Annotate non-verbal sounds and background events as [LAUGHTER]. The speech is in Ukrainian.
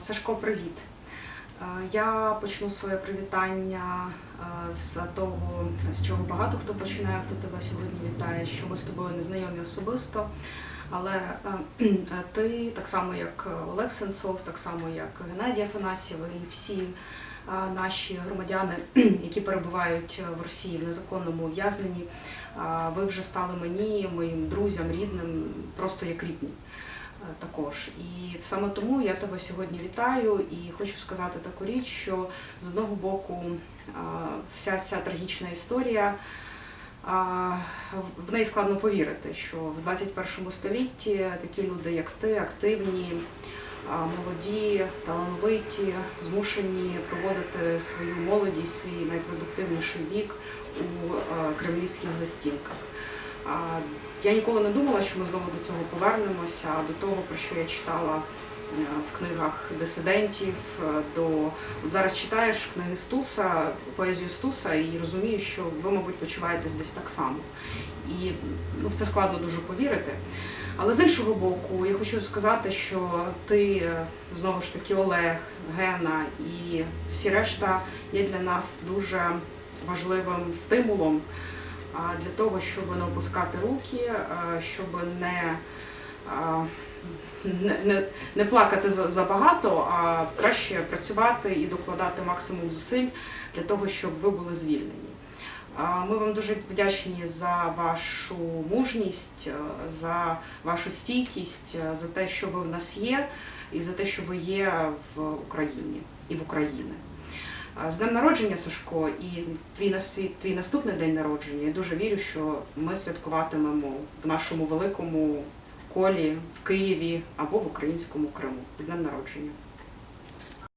Сашко, привіт. Я почну своє привітання з того, з чого багато хто починає, хто тебе сьогодні вітає, що ми з тобою не знайомі особисто. Але [CLEARS THROAT] ти, так само як Олег Сенцов, так само як Геннадій Афанасьєв і всі наші громадяни, [CLEARS THROAT] які перебувають в Росії в незаконному ув'язненні, ви вже стали мені, моїм друзям, рідним, просто як рідні також. І саме тому я тебе сьогодні вітаю і хочу сказати таку річ, що з одного боку е, вся ця трагічна історія. В неї складно повірити, що в 21 столітті такі люди, як ти, активні, молоді, талановиті, змушені проводити свою молодість, свій найпродуктивніший вік у е, кремлівських застінках. Я ніколи не думала, що ми знову до цього повернемося, до того, про що я читала е, в книгах дисидентів. е, До от зараз читаєш книги Стуса, поезію Стуса, і розумієш, що ви, мабуть, почуваєтесь десь так само. І ну, в це складно дуже повірити. Але з іншого боку, я хочу сказати, що ти е, знову ж таки Олег, Гена і всі решта є для нас дуже важливим стимулом для того, щоб не опускати руки, щоб не, не, не, не плакати за- забагато, а краще працювати і докладати максимум зусиль для того, щоб ви були звільнені. Ми вам дуже вдячні за вашу мужність, е, за вашу стійкість, е, за те, що ви в нас є, і за те, що ви є в Україні і в Україні. З днем народження, Сашко, і твій, насві- твій наступний день народження. Я дуже вірю, що ми святкуватимемо в нашому великому колі в Києві або в українському Криму. З днем народження.